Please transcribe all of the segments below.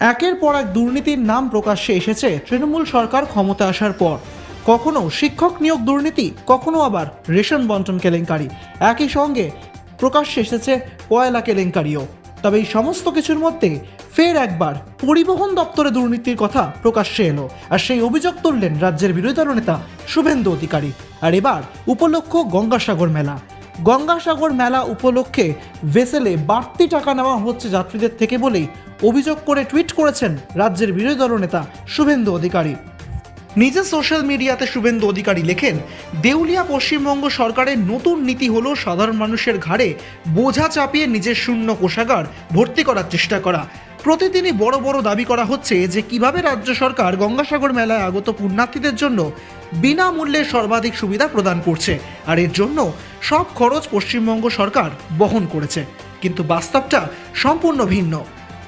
একের পর এক দুর্নীতির নাম প্রকাশ্যে এসেছে তৃণমূল সরকার ক্ষমতা আসার পর। কখনো শিক্ষক নিয়োগ দুর্নীতি, কখনো আবার রেশন বন্টন কেলেঙ্কারি। একই সঙ্গে প্রকাশ্যে এসেছে কয়লা কেলেঙ্কারিও। তবে এই সমস্ত কিছুর মধ্যে ফের একবার পরিবহন দপ্তরে দুর্নীতির কথা প্রকাশ্যে এলো আর সেই অভিযোগ তুললেন রাজ্যের বিরোধী দলনেতা শুভেন্দু অধিকারী। আর এবার উপলক্ষ গঙ্গাসাগর মেলা। গঙ্গাসাগর মেলা উপলক্ষে ভেসেলে বাড়তি টাকা নেওয়া হচ্ছে যাত্রীদের থেকে বলেই অভিযোগ করে টুইট করেছেন রাজ্যের বিরোধী দলনেতা শুভেন্দু অধিকারী। নিজের সোশ্যাল মিডিয়াতে শুভেন্দু অধিকারী লেখেন, দেউলিয়া পশ্চিমবঙ্গ সরকারের নতুন নীতি হলো সাধারণ মানুষের ঘাড়ে বোঝা চাপিয়ে নিজের শূন্য কোষাগার ভর্তি করার চেষ্টা করা। প্রতিদিনই বড় বড় দাবি করা হচ্ছে যে কীভাবে রাজ্য সরকার গঙ্গাসাগর মেলায় আগত পুণ্যার্থীদের জন্য বিনামূল্যে সর্বাধিক সুবিধা প্রদান করছে আর এর জন্য সব খরচ পশ্চিমবঙ্গ সরকার বহন করেছে। কিন্তু বাস্তবটা সম্পূর্ণ ভিন্ন।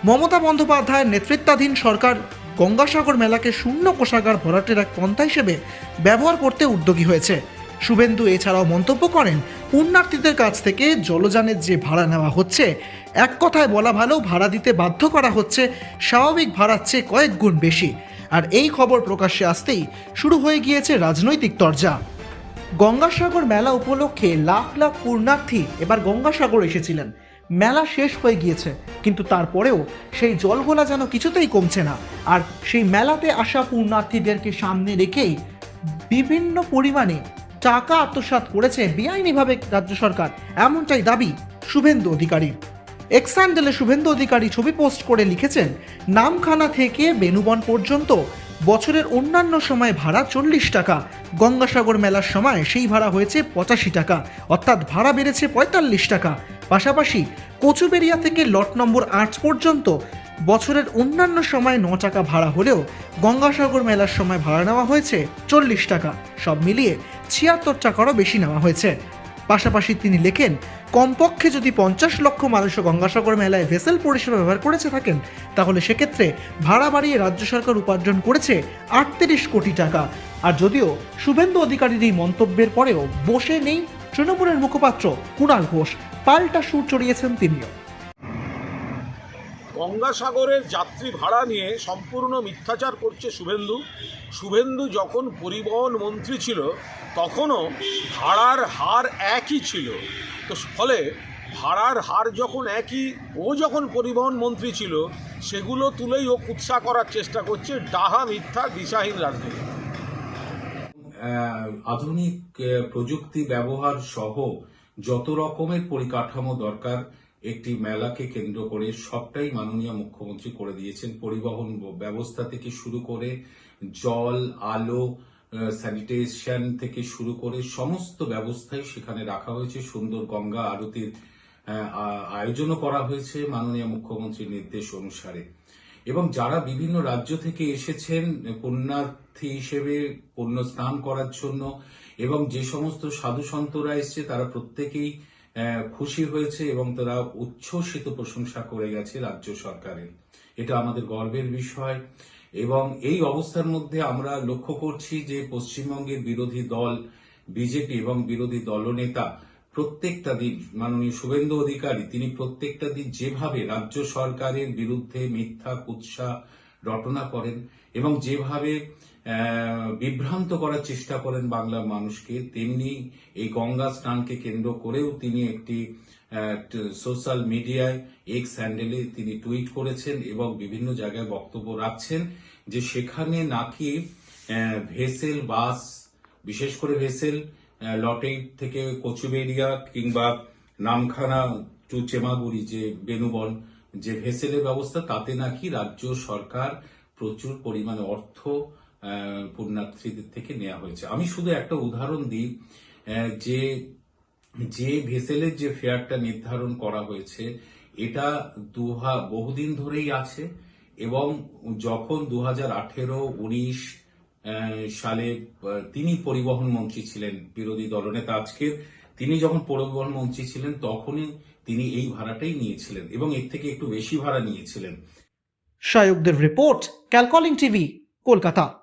মমতা বন্দ্যোপাধ্যায়ের নেতৃত্বাধীন সরকার গঙ্গাসাগর মেলাকে শূন্য কোষাগার ভরাটের এক পন্থা হিসেবে ব্যবহার করতে উদ্যোগী হয়েছে। শুভেন্দু এছাড়াও মন্তব্য করেন, পুণ্যার্থীদের কাছ থেকে জলযানের যে ভাড়া নেওয়া হচ্ছে, এক কথায় বলা ভালো, ভাড়া দিতে বাধ্য করা হচ্ছে, স্বাভাবিক ভাড়ার চেয়ে কয়েক গুণ বেশি। আর এই খবর প্রকাশ্যে আসতেই শুরু হয়ে গিয়েছে রাজনৈতিক তরজা। গঙ্গাসাগর মেলা উপলক্ষে লাখ লাখ পূর্ণার্থী এবার গঙ্গাসাগর এসেছিলেন। মেলা শেষ হয়ে গিয়েছে, কিন্তু তারপরেও সেই জলঘোলা যেন কিছুতেই কমছে না। আর সেই মেলাতে আসা পূর্ণার্থীদেরকে সামনে রেখেই বিভিন্ন পরিমাণে টাকা আত্মসাৎ করেছে বেআইনিভাবে রাজ্য সরকার, এমনটাই দাবি শুভেন্দু অধিকারী। এক্সান্ডেলে শুভেন্দু অধিকারী ছবি পোস্ট করে লিখেছেন, নামখানা থেকে বেনুবন পর্যন্ত বছরের অন্যান্য সময় ভাড়া চল্লিশ টাকা, গঙ্গাসাগর মেলার সময় সেই ভাড়া হয়েছে পঁচাশি টাকা, অর্থাৎ ভাড়া বেড়েছে পঁয়তাল্লিশ টাকা। পাশাপাশি কচুবেরিয়া থেকে লট নম্বর আট পর্যন্ত বছরের অন্যান্য সময় ন টাকা ভাড়া হলেও গঙ্গাসাগর মেলার সময় ভাড়া নেওয়া হয়েছে চল্লিশ টাকা। সব মিলিয়ে ছিয়াত্তর টাকারও বেশি নেওয়া হয়েছে। পাশাপাশি তিনি লেখেন, কমপক্ষে যদি পঞ্চাশ লক্ষ মানুষ গঙ্গাসাগর মেলায় ভেসেল পরিষেবা ব্যবহার করেছে থাকেন, তাহলে সেক্ষেত্রে ভাড়া বাড়িয়ে রাজ্য সরকার উপার্জন করেছে আটত্রিশ কোটি টাকা। আর যদিও শুভেন্দু অধিকারীর এই মন্তব্যের পরেও বসে নেই তৃণমূলের মুখপাত্র কুণাল ঘোষ, পাল্টা সুর চড়িয়েছেন তিনিও। গঙ্গাসাগরের যাত্রী ভাড়া নিয়ে সম্পূর্ণ মিথ্যাচার করছে শুভেন্দু। শুভেন্দু যখন পরিবহন মন্ত্রী ছিল, তখনও ভাড়ার হার একই ছিল। তো ফলে ভাড়ার হার যখন একই, ও যখন পরিবহন মন্ত্রী ছিল, সেগুলো তুলেই ও কুৎসা করার চেষ্টা করছে ডাহা মিথ্যা দিশাহীন রাজনীতি। আধুনিক প্রযুক্তি ব্যবহার সহ যত রকমের পরিকাঠামো দরকার একটি মেলাকে কেন্দ্র করে সবটাই মাননীয় মুখ্যমন্ত্রী করে দিয়েছেন। পরিবহন ব্যবস্থা থেকে শুরু করে জল, আলো স্যানিটেশন থেকে শুরু করে সমস্ত ব্যবস্থাই সেখানে রাখা হয়েছে। সুন্দর গঙ্গা আরতির আয়োজনও করা হয়েছে মাননীয় মুখ্যমন্ত্রীর নির্দেশ অনুসারে। এবং যারা বিভিন্ন রাজ্য থেকে এসেছেন, পুণ্যার্থী হিসেবে পুণ্য স্নান করার জন্য এবং যে সমস্ত সাধু সন্তরা এসছে, তারা প্রত্যেকেই খুশি হয়েছে এবং তারা উচ্ছ্বসিত প্রশংসা করে গেছে রাজ্য সরকারের। এটা আমাদের গর্বের বিষয় এবং এই অবস্থার মধ্যে আমরা লক্ষ্য করছি যে পশ্চিমবঙ্গের বিরোধী দল, বিজেপি এবং বিরোধী দলনেতা প্রত্যেকটা দিন, মাননীয় শুভেন্দু অধিকারী, তিনি প্রত্যেকটা দিন যেভাবে রাজ্য সরকারের বিরুদ্ধে মিথ্যা, কুৎসা রটনা করেন এবং যেভাবে বিভ্রান্ত করার চেষ্টা করেন বাংলার মানুষকে, তেমনি এই গঙ্গা স্নানকে কেন্দ্র করেও তিনি একটি সোশ্যাল মিডিয়ায় এক্স হ্যান্ডেলে তিনি টুইট করেছেন এবং বিভিন্ন জায়গায় বক্তব্য রাখছেন যে সেখানে নাকি ভেসেল বাস, বিশেষ করে ভেসেল লটেই থেকে কচুবেরিয়া কিংবা নামখানা টু চেমাগুড়ি যে বেনুবন যে ভেসেলের ব্যবস্থা, তাতে নাকি রাজ্য সরকার প্রচুর পরিমাণে অর্থ পুণ্যার্থীদের থেকে নেওয়া হয়েছে। আমি শুধু একটা উদাহরণ দিই যে যে ভেসেলের যে ফেয়ারটা নির্ধারণ করা হয়েছে, এটা দুহা, বহুদিন ধরেই আছে এবং যখন দু হাজার আঠেরো, উনিশ সালে তিনি পরিবহন মন্ত্রী ছিলেন, বিরোধী দলনেতা আজকের তিনি যখন পরিবহন মন্ত্রী ছিলেন, তখনই তিনি এই ভাড়াটাই নিয়েছিলেন এবং এর থেকে একটু বেশি ভাড়া নিয়েছিলেন। সায়কদের রিপোর্ট, ক্যালকলিং টিভি, কলকাতা।